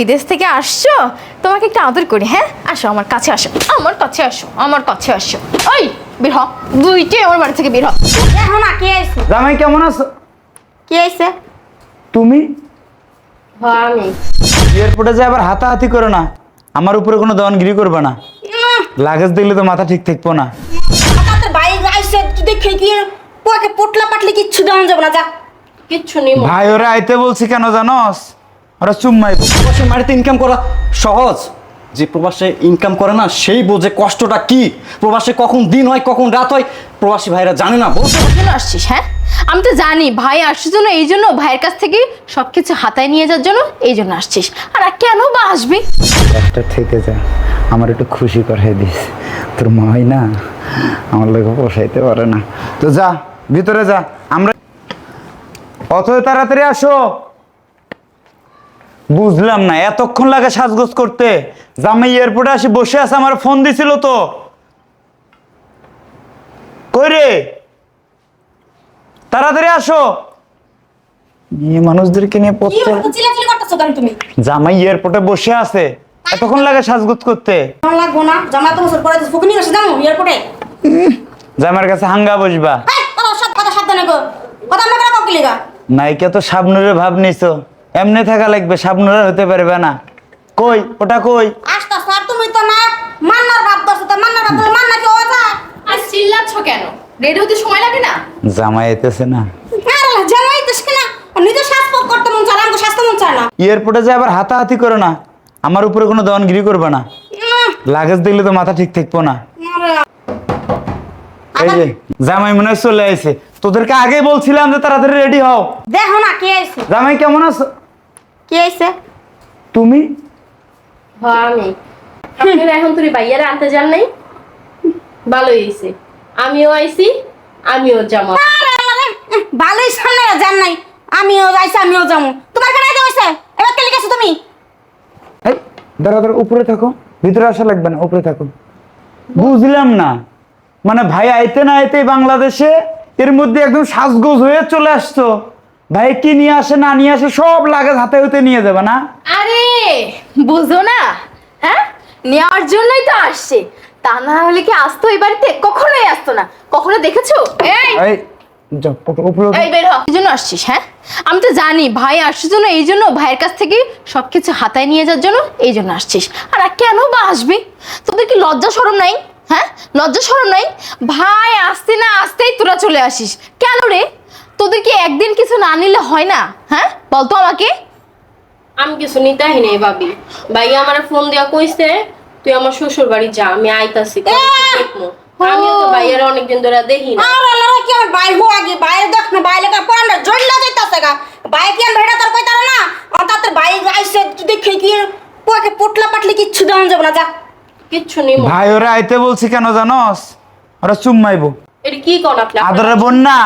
বিদেশ থেকে আসছো? তোমাকে একটু আদর করি হ্যাঁ? আসো আমার কাছে আসো। আমার কাছে আসো আমার কাছে আসো। ওই বের হ। দুইটাই আমার বাড়ি থেকে বের হ। দেখো না কে আইছে? জামাই কেমন আছো? কে আইছে? তুমি? হ্যাঁ আমি। এয়ারপোর্টে যে আবার হাতাহাতি করো না আমার উপরে কোনো দমনগিরি করবে না। লাগেজ দিলে তো মাথা ঠিক থাকব না। বাইরে আইছে দেখে কি পোকে পোটলা পাটলি কিচ্ছু দেওয়া যাবে না যা। কিচ্ছু নেই। ভাই ওরা আইতে বলছি কেন জানোস? ওরা চুম্মাই প্রবাসে মাটিতে ইনকাম করা সহজ। যে প্রবাসে ইনকাম করে না সেই বোঝে কষ্টটা কি। প্রবাসে কখন দিন হয় কখন রাত হয় প্রবাসী ভাইরা জানে না। বলতে জন্য আসছিস হ্যাঁ? আমি তো জানি ভাই আসছিস জন্য এই জন্য ভাইয়ের কাছ থেকে সব কিছু হাতায় নিয়ে যাওয়ার জন্য এই জন্য আসছিস। আর কেন বা আসবি? একটা থেকে যা আমার একটু খুশি করাই দিস। তোর মাই না আমার লোকে পোষাইতে পারে না। তো যা ভিতরে যা আমরা অত তাড়াতাড়ি আসো। বুঝলাম না এতক্ষণ লাগে সাজগোজ করতে। জামাই এয়ারপোর্টে আসি বসে আছে আমার ফোন দিছিল তো। কই রে? তাড়াতাড়ি আসো। মেয়ে মানুষদেরকে নিয়ে পড়তে জামাই এয়ারপোর্টে বসে আছে এতক্ষণ লাগে সাজগোজ করতে। আমার লাগবো না? জামা তো বছর পরে ফুকনি কাছে যাও এয়ারপোর্টে। জামার কাছে হাঙ্গা বসবা। কথা সাবধানে গো কথা আমরা করে বকিলি নাইকে তো শাবনুরের ভাব নিছো। এমনি থাকা লাগবে শাবনুরের হতে পারবে না। কই? ওটা কই? আস্তে আর তুমি তো না মান্নার বাপ দর্শ তো মান্নার বাপ বলে মান্না কি ও যায়? আর চিল্লাচ্ছ কেন? রেডি হতে সময় লাগে না? জামাই এতেছে না। আরে জামাই তো না নিজে শ্বাস করতে মন চায় না স্বাস্থ্য মন চায় না। এয়ারপোর্টে যে আবার হাতাহাতি করো না আমার উপরে কোনো দমনগিরি করবে না। লাগেজ দিলে তো মাথা ঠিক থাকব না। এই যে জামাই মনে হয় চলে আইছে। তোদেরকে আগে বলছিলাম যে তাড়াতাড়ি রেডি হও। দেখো না কে আইছে? জামাই কেমন আছো? কে আইছে? তুমি? হ্যাঁ আমি। আপনারা এখন তুই বাইয়ারে আনতে যান নাই? ভালোই আমিও আইছি আমিও জামা ভালোই সামনে জান নাই। আমিও যাইছি আমিও যাব তোমার কেন আইতে হইছে? এবার লিখেছো তুমি? এই দাঁড়া দাঁড়া উপরে থাকো। ভিতরে আসা লাগবে না উপরে থাকো। বুঝলাম না। মানে ভাই আইতে না আইতে বাংলাদেশে এর মধ্যে একদম সাজগোজ হয়ে চলে আসতো। ভাই কি নিয়ে আসে না নিয়ে আসে সব লাগে হাতে হতে নিয়ে যাবে না? আরে বুঝো না হ্যাঁ? নেওয়ার জন্যই তো আসছে। তা না হলে কি আসতো এই বাড়িতে? কখনোই আসতো না। কখনো দেখেছ? এই! এই উপরে ওঠো। এই বের হ। এই জন্য আসছিস হ্যাঁ? আমি তো জানি ভাই আসছিস জন্য এই জন্য ভাইয়ের কাছ থেকে সব কিছু হাতায় নিয়ে যাওয়ার জন্য এই জন্য আসছিস। আর কেন বা আসবি? তোদের কি লজ্জা সরম নাই? হ্যাঁ? লজ্জা সরম নাই? ভাই আসতে না আসতেই তোরা চলে আসিস। কেন রে? তোদের কি একদিন কিছু না নিলে হয় না? হ্যাঁ? বলতো আমাকে। আমি কিছু নিতে আহি নাই ভাবি। ভাই আমার ফোন দিয়া কইছে তুই আমার শ্বশুর বাড়ি যা আমি আইতাছি আমিও তো ভাইয়ার অনেকদিন ধরে দেখি না। আর আল্লাহ কি আমার ভাই হো আগে বাইরে দেখ না বাইরে কা পড়ানো জড়লা যাইতাছে গা। ভাই কি আমি ভেড়া তোর কইতার না? আর তাতে ভাই আইছে দেখে কি পোকে পোটলা পাটলি কিচ্ছু দেওয়া যাবে না যা। কিচ্ছু নেই ভাই ওরা আইতে বলছি কেন জানোস? ওরা চুম্মাইবো এটা কি কোন আপনি আদরের বোন না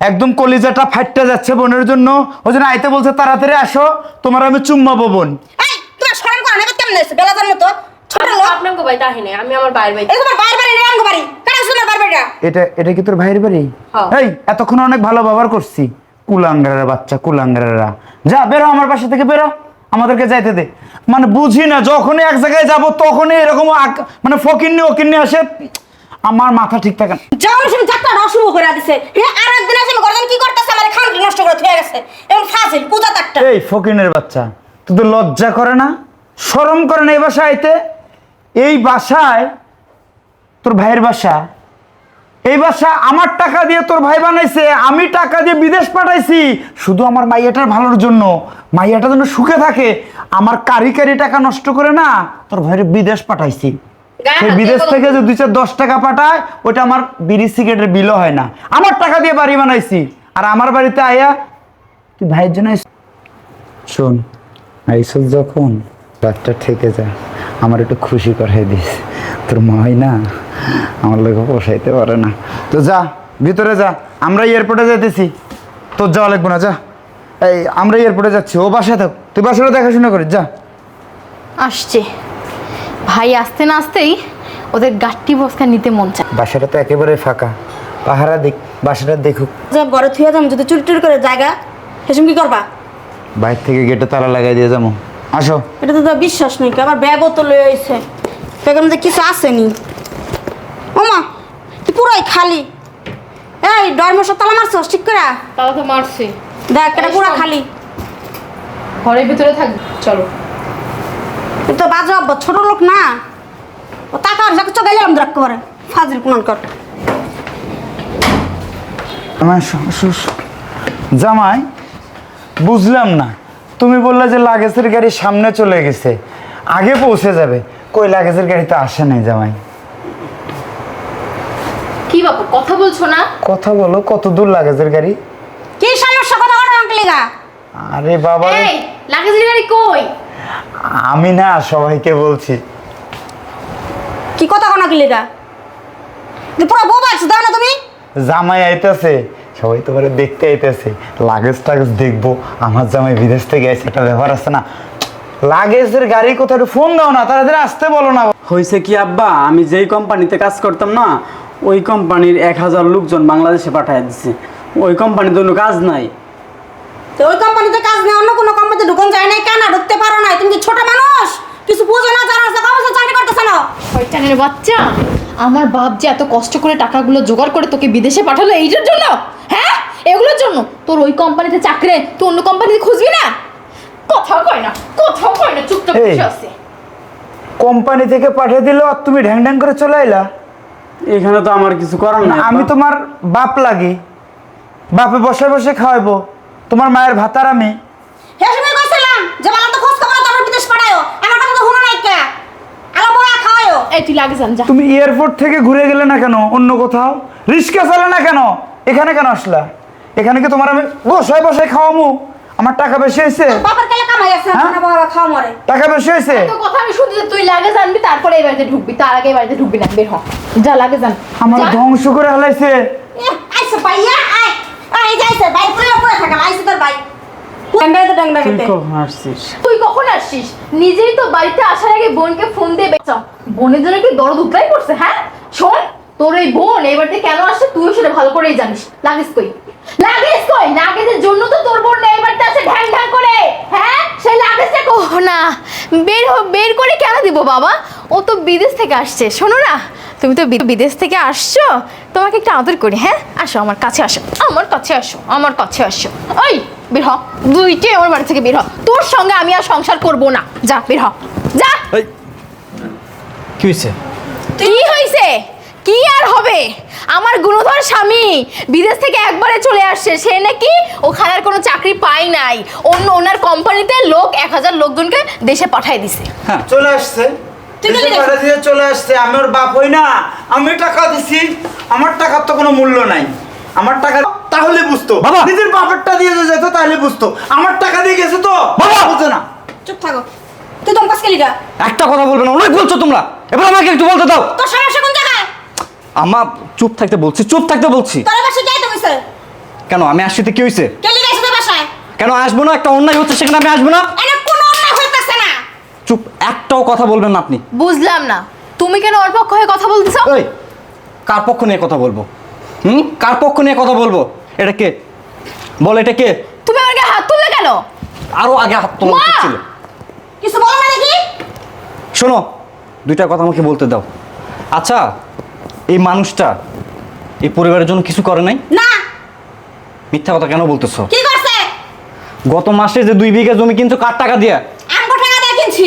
একদম কলিজাটা ফাটতে যাচ্ছে বোনের জন্য। ওই জন্য আইতে বলছে তাড়াতাড়ি আসো তোমার আমি চুম্মাবো বোন। এই তোমার শরম কর না এবার কেমন এসে বেলা জানো তো ছোট লোক। আপনাকে বাড়িতে আহি নাই আমি আমার বাইরে বাড়ি এই তোমার বাইরে বাড়ি রাঙ্গ বাড়ি। কেন আসলে বাইরে বাড়িটা? এটা এটা কি তোর ভাইয়ের বাড়ি? হ্যাঁ। এই এতক্ষণ অনেক ভালো ব্যবহার করছি। কুলাঙ্গারের বাচ্চা কুলাঙ্গারেরা। যা বেরো আমার পাশে থেকে বেরো আমাদেরকে যাইতে দে। মানে বুঝি না যখনই এক জায়গায় যাব তখনই এরকম মানে ফকিন্নি ওকিন্নি আসে আমার মাথা ঠিক থাকে না। যাও না যাত্রা অশুভ করে দিছে। হ্যাঁ আর একদিন আমি গর্দান কি করতেছে? আমার খান নষ্ট করে থুয়ে গেছে। এবং ফাজিল পূজা তাকটা এই ফকিনের বাচ্চা তোদের লজ্জা করে না? শরম করে না এই বাসায় আইতে? এই বাসায় তোর ভাইয়ের বাসা এই বাসা আমার টাকা দিয়ে তোর ভাই বানাইছে আমি টাকা দিয়ে বিদেশ পাঠাইছি। শুধু আমার মাইয়াটার ভালোর জন্য। মাইয়াটা যেন সুখে থাকে। আমার কারি কারি টাকা নষ্ট করে না তোর ভাইয়ের বিদেশ পাঠাইছি। সেই বিদেশ থেকে যে দুই চার দশ টাকা পাঠায় ওটা আমার বিড়ি সিগারেটের বিলও হয় না। আমার টাকা দিয়ে বাড়ি বানাইছি। আর আমার বাড়িতে আয়া তুই ভাইয়ের জন্য শোন আইসুল যখন রাতটা থেকে যা আমার একটু খুশি করে দিস। তোর মাই না? আমার লোকে পোষাইতে পারে না। তো যা ভিতরে যা আমরা এয়ারপোর্টে যাইতেছি। তোর যাওয়া লাগবে না যা। এই আমরা এয়ারপোর্টে যাচ্ছি ও বাসায় থাক। তুই বাসাটা দেখাশোনা করিস যা। আসছে। ভাই আসতে না আসতেই ওদের গাট্টি বস্কা নিতে মন চায়। বাসাটা তো একেবারে ফাঁকা। পাহারা দেখ বাসাটা দেখুক। যা বড় থুয়ে যাম যদি চুরি টুরি করে জায়গা হেসম কি করবা? বাইরে থেকে গেটে তালা লাগাই দিয়ে যাব। আসো। এটা তো বিশ্বাস নেই আবার ব্যাগও তো লয়ে আইছে। ব্যাগের মধ্যে কিছু আসেনি। ওমা তুই পুরাই খালি। এই ডরমশো তালা মারছস ঠিক করে? তারা তো মারছে। দেখ এটা পুরা খালি। ঘরের ভিতরে থাকবে চলো। তুই তো বাজে অব্বা ছোট লোক না। ও টাকা আর যাকে চোখে গেলাম দ্রাক করে। ফাজিল কুনান কর। আমার শ- শ- শ- জামাই বুঝলাম না। তুমি বললে যে লাগেজের গাড়ি সামনে চলে গেছে। আগে পৌঁছে যাবে। কই লাগেজের গাড়ি তো আসে নাই জামাই। কি বাপু কথা বলছো না? কথা বলো কত দূর লাগেজের গাড়ি? কি সমস্যা কথা বলো আঙ্কেলিগা আরে বাবা এই লাগেজের গাড়ি কই? আমি না সবাইকে বলছি। কি কথা কোনা কিলিগা পুরো বউ বাচ্চা দাও না তুমি? জামাই আইতেছে সবাই তো করে দেখতে আইতেছে। লাগেজ টাগেজ দেখব আমার জামাই বিদেশ থেকে আইছে একটা ব্যাপার আছে না। লাগেজের গাড়ি কোথায়? ফোন দাও না তাড়াতাড়ি আসতে বলো না। হয়েছে কি আব্বা আমি যেই কোম্পানিতে কাজ করতাম না ওই কোম্পানির এক হাজার লোকজন বাংলাদেশে পাঠিয়ে দিচ্ছে ওই কোম্পানির কোনো কাজ নাই। তো ওই কোম্পানিতে কাজ নেই অন্য কোনো কোম্পানিতে ঢুকন যায় নাই কেন? ঢুকতে পারো না তুমি কি ছোট মানুষ? কিছু বুঝো না জানো না কবে চাকরি করতেছ না। শয়তানের বাচ্চা আমার বাপ যে এত কষ্ট করে টাকাগুলো জোগাড় করে তোকে বিদেশে পাঠালো এইটার জন্য? হ্যাঁ? এগুলোর জন্য? তোর ওই কোম্পানিতে চাকরি তুই অন্য কোম্পানিতে খুঁজবি না? কথাও কয় না কথাও কয় না চুপচাপ। বসে আছে। কোম্পানি থেকে পাঠিয়ে দিল আর তুমি ঢ্যাং ঢ্যাং করে চলে আইলা। এখানে তো আমার কিছু করার নাই আমি তোমার বাপ লাগি। বাপে বসে বসে খাওয়াবো তোমার মায়ের ভাতার আমি। হে সময় কইছিলাম যে বালা তো খোঁজ খবর তারপর বিদেশ পাঠায়ো আমার কথা তো শুনো নাই কে? আলো বয়া খাওয়ায়ো এই তুই লাগে যান যা। তুমি এয়ারপোর্ট থেকে ঘুরে গেলে না কেন? অন্য কোথাও? রিক্সা চলে না কেন? এখানে কেন আসলা? এখানে কি তোমার আমি বসায় বসায় খাওয়ামু? আমার টাকা বেশি হয়েছে? বাবার কেলে কামাই আছে হ্যাঁ? না বাবা খাওয়া মরে। টাকা বেশি হয়েছে? তো কথা আমি শুনছি যে তুই লাগে জানবি তারপরে এই বাড়িতে ঢুকবি তার আগে এই বাড়িতে ঢুকবি না বের হ। যা লাগে যান আমার ধ্বংস করে হালাইছে আইছে ভাইয়া আয়। আয় যাইছে ভাই পুরো পুরো থাকা আইছে তোর ভাই। তুই কখন আসছিস? তুই নিজেই তো বাড়িতে আসার আগে বোনকে ফোন দিয়ে বেচাও বোনের জন্য কি দরদ উতলাই পড়ছে হ্যাঁ? শোন তোর এই বোন বাড়িতে কেন আসছে তুইও সেটা ভালো করেই জানিস। লাগিস কই? লাগিস কই? লাগেজের জন্য তো তোর বোন এই বাড়িতে আসে ঢ্যাং ঢ্যাং করে। হ্যাঁ? সেই লাগেজটা কো না বের বের করে কেন দিব বাবা। ও তো বিদেশ থেকে আসছে। শোনো না তুমি তো বিদেশ থেকে আসছো তোমাকে একটু আদর করি হ্যাঁ? আসো আমার কাছে আসো আমার কাছে আসো আমার কাছে আসো। ওই বের হ দুইটাই আমার বাড়ি থেকে বের হ। তোর সঙ্গে আমি আর সংসার করব না। যা বের হ যা। এই কি হয়েছে? কি হয়েছে? কি আর হবে? আমার গুণধর স্বামী বিদেশ থেকে একবারে চলে আসছে সে নাকি ওখানে আর কোনো চাকরি পাই নাই। অন্য ওনার কোম্পানিতে লোক এক হাজার লোকজনকে দেশে পাঠাই দিছে। হ্যাঁ চলে আসছে। চলে? পাঠিয়ে আসছে। আমি ওর বাপ হই না আমি টাকা দিছি। আমার টাকার তো কোনো মূল্য নাই। আমার টাকা তাহলে বুঝতো। বাবা! নিজের বাপেরটা দিয়ে যেত তাহলে বুঝতো। আমার টাকা দিয়ে গেছে তো বাবা! বুঝে না। চুপ থাকো। তুই তো কেলিগা একটা কথা বলবে না অনেক বলছো তোমরা। এবার আমাকে একটু বলতে দাও। তোর সমস্যা কোন আমা চুপ থাকতে বলছি চুপ থাকতে বলছি। তোর বাসা কইছে কেন আমি আসছিতে কি গেছে তোর বাসায়? কেন আসব না? একটা অন্যায় হচ্ছে সেখানে আমি আসব না? এনে কোনো অন্যায় হইতাছে না। চুপ একটাও কথা বলবেন না আপনি। বুঝলাম না। তুমি কেন ওর পক্ষ হয়ে কথা বলতেছো? ওই কার পক্ষ নিয়ে কথা বলব? হুম? কার পক্ষ নিয়ে কথা বলব? এটা কে? বল এটা কে? তুমি আমার হাত তুললে কেন? আরও আগে হাত মা! ছিল। কিছু বলো না দেখি। শোনো দুইটা কথা আমাকে বলতে দাও। আচ্ছা এই মানুষটা এই পরিবারের জন্য কিছু করে নাই? না। মিথ্যা কথা কেন বলতেছো? কি করছে? গত মাসে যে দুই বিঘা জমি কিন্তু কার টাকা দিয়া? আমগো টাকা দিয়ে কিনছি।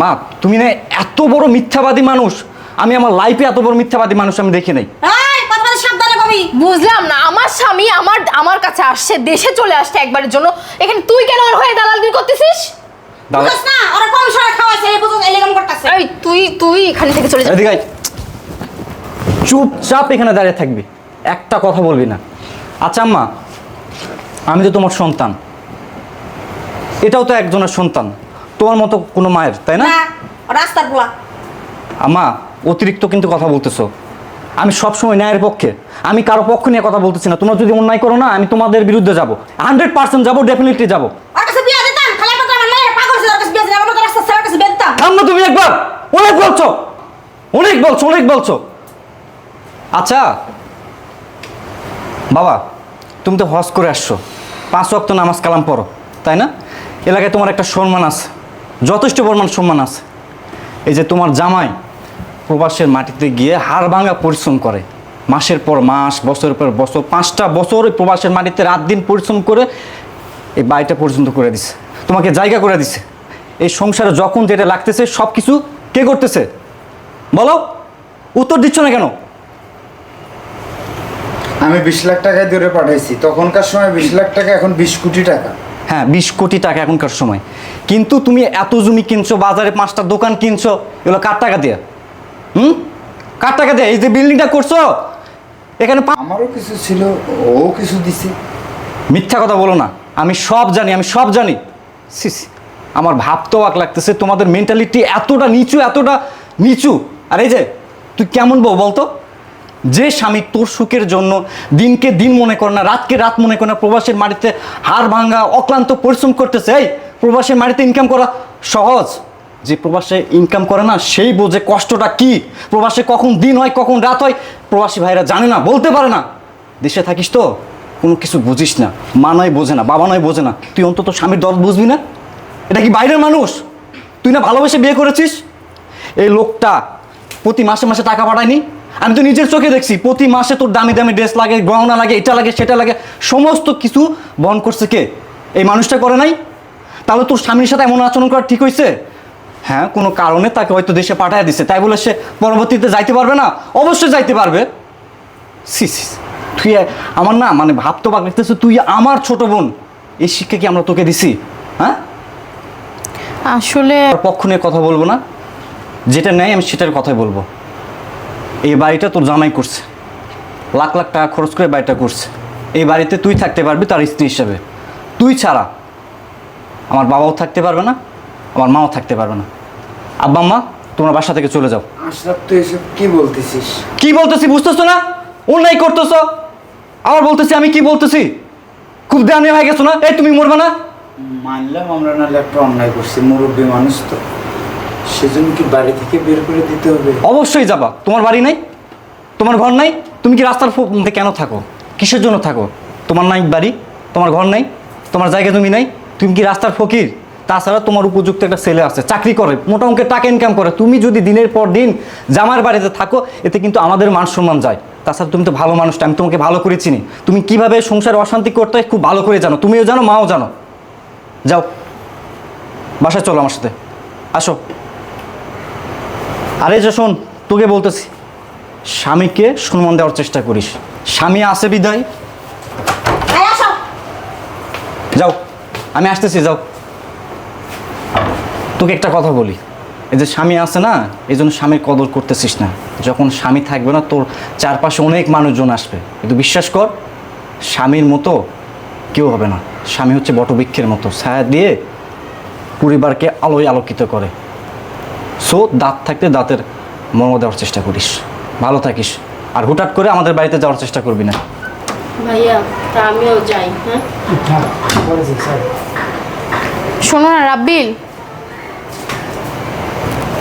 মা তুমি না এত বড় মিথ্যাবাদী মানুষ। আমি আমার লাইফে এত বড় মিথ্যাবাদী মানুষ আমি দেখি নাই। এই কথা বলে সাবধানে কবি। বুঝলাম না আমার স্বামী আমার আমার কাছে আসছে দেশে চলে আসছে একবারের জন্য। এখানে তুই কেন ওর হয়ে দালালগিরি করতেছিস? দাদা বুঝছ না ওরা কমিশনে খাওয়াইছে এই বুঝো এলিগাম করতেছে। এই তুই তুই এখান থেকে চলে যা। এদিকে আয়। চুপচাপ এখানে দাঁড়িয়ে থাকবি। একটা কথা বলবি না। আচ্ছা আম্মা আমি তো তোমার সন্তান। এটাও তো একজনের সন্তান। তোমার মতো কোনো মায়ের তাই না? রাস্তার পোলা। আম্মা অতিরিক্ত কিন্তু কথা বলতেছো। আমি সবসময় ন্যায়ের পক্ষে। আমি কারও পক্ষ নিয়ে কথা বলতেছি না। তোমরা যদি অন্যায় করো না আমি তোমাদের বিরুদ্ধে যাব। হান্ড্রেড পার্সেন্ট যাব ডেফিনেটলি যাব। ওর কাছে বিয়া দিতাম। খালি পাতা আমার মেয়ের পাগল ছিল কাছে বিয়া দিতাম। আমার রাস্তা ছেলের কাছে বিয়া আম্মা তুমি একবার অনেক বলছো। অনেক বলছো অনেক বলছো। আচ্ছা। বাবা, তুমি তো হজ করে আসছো। পাঁচ ওয়াক্ত নামাজ কালাম পড়ো, তাই না? এলাকায় তোমার একটা সম্মান আছে, যথেষ্ট পরিমাণ সম্মান আছে। এই যে তোমার জামাই প্রবাসের মাটিতে গিয়ে হাড় ভাঙা পরিশ্রম করে। মাসের পর মাস, বছরের পর বছর, পাঁচটা বছর এই প্রবাসের মাটিতে রাত দিন পরিশ্রম করে এই বাড়িটা পর্যন্ত করে দিছে। তোমাকে জায়গা করে দিছে। এই সংসারে যখন যেটা লাগতেছে সব কিছু কে করতেছে? বলো, উত্তর দিচ্ছ না কেন? আমি বিশ লাখ টাকায় দূরে পাঠাইছি। তখনকার সময় বিশ লাখ টাকা এখন বিশ কোটি টাকা। হ্যাঁ বিশ কোটি টাকা এখনকার সময়। কিন্তু তুমি এত জমি কিনছো বাজারে পাঁচটা দোকান কিনছো এগুলো কার টাকা দিয়ে? হুম? কার টাকা দিয়ে? এই যে বিল্ডিংটা করছ এখানে আমারও কিছু ছিল ও কিছু দিছে। মিথ্যা কথা বলো না। আমি সব জানি আমি সব জানি। সি সি, আমার ভাবতেও আক লাগতেছে তোমাদের মেন্টালিটি এতটা নিচু এতটা নিচু। আর এই যে তুই কেমন বউ বলতো? যে স্বামী তোর সুখের জন্য দিনকে দিন মনে করে না, রাতকে রাত মনে করে না, প্রবাসের মাটিতে হাড় ভাঙা, অক্লান্ত পরিশ্রম করতেছে, এই প্রবাসের মাটিতে ইনকাম করা সহজ। যে প্রবাসে ইনকাম করে না, সেই বোঝে কষ্টটা কি? প্রবাসে কখন দিন হয়, কখন রাত হয়, প্রবাসী ভাইরা জানে না, বলতে পারে না। দেশে থাকিস তো, কোনো কিছু বুঝিস না, মা নয় বোঝে না, বাবা নয় বোঝে না। তুই অন্তত স্বামীর দর বুঝবি না? এটা কি বাইরের মানুষ? তুই না ভালোবেসে বিয়ে করেছিস? এই লোকটা প্রতি মাসে মাসে টাকা পাঠায়নি? আমি তো নিজের চোখে দেখছি প্রতি মাসে তোর দামি দামি ড্রেস লাগে গহনা লাগে এটা লাগে সেটা লাগে সমস্ত কিছু বহন করছে কে? এই মানুষটা করে নাই? তাহলে তোর স্বামীর সাথে এমন আচরণ করা ঠিক হয়েছে? হ্যাঁ কোনো কারণে তাকে হয়তো দেশে পাঠায় দিছে তাই বলে সে পরবর্তীতে যাইতে পারবে না? অবশ্যই যাইতে পারবে। সি সি। তুই আমার না মানে ভাবতে পাক লিখতেছে তুই আমার ছোট বোন এই শিক্ষা কি আমরা তোকে দিছি? হ্যাঁ? আসলে পক্ষ নিয়ে কথা বলব না। যেটা নেই আমি সেটার কথাই বলব। এই বাড়িটা তোর জামাই করছে। লাখ লাখ টাকা খরচ করে বাড়িটা করছে। এই বাড়িতে তুই থাকতে পারবি তার স্ত্রী হিসাবে। তুই ছাড়া আমার বাবাও থাকতে পারবে না আমার মাও থাকতে পারবে না। আব্বা মা তোমরা বাসা থেকে চলে যাও। আশরাফ তো এসব কি বলতেছিস? কি বলতেছি বুঝতেছো না? অন্যায় করতেছো। আবার বলতেছি আমি কি বলতেছি? খুব দেওয়ানি হয়ে গেছো না? এই তুমি মরবে না? মানলাম আমরা নাহলে একটা অন্যায় করছি মুরব্বী মানুষ তো। সেজন্য কি বাড়ি থেকে বের করে দিতে হবে? অবশ্যই যাবা। তোমার বাড়ি নাই? তোমার ঘর নাই? তুমি কি রাস্তার মধ্যে কেন থাকো? কিসের জন্য থাকো? তোমার নাই বাড়ি? তোমার ঘর নাই? তোমার জায়গা তুমি নাই? তুমি কি রাস্তার ফকির? তাছাড়া তোমার উপযুক্ত একটা ছেলে আছে, চাকরি করে, মোটা অঙ্কের টাকা ইনকাম করে। তুমি যদি দিনের পর দিন জামার বাড়িতে থাকো, এতে কিন্তু আমাদের মান সম্মান যায়। তাছাড়া তুমি তো ভালো মানুষটা আমি তোমাকে ভালো করে চিনি। তুমি কীভাবে সংসারে অশান্তি করতে হয় খুব ভালো করে জানো। তুমিও জানো, মাও জানো। যাও। বাসায় চলো আমার সাথে। আসো। আরে যে শোন তোকে বলতেছি। স্বামীকে সম্মান দেওয়ার চেষ্টা করিস। স্বামী আছে বিদায়। যাও আমি আসতেছি যাও। তোকে একটা কথা বলি। এই যে স্বামী আছে না এই জন্য স্বামীর কদর করতেছিস না। যখন স্বামী থাকবে না তোর চারপাশে অনেক মানুষজন আসবে। কিন্তু বিশ্বাস কর স্বামীর মতো কেউ হবে না। স্বামী হচ্ছে বটবৃক্ষের মতো। ছায়া দিয়ে পরিবারকে আলোয় আলোকিত করে। সো দাঁত থাকতে দাঁতের মর্ম দেওয়ার চেষ্টা করিস। ভালো থাকিস। আর হুটহাট করে আমাদের বাড়িতে যাওয়ার চেষ্টা করবি না। ভাইয়া তা আমিও যাই হ্যাঁ? শোনো না রাব্বিল।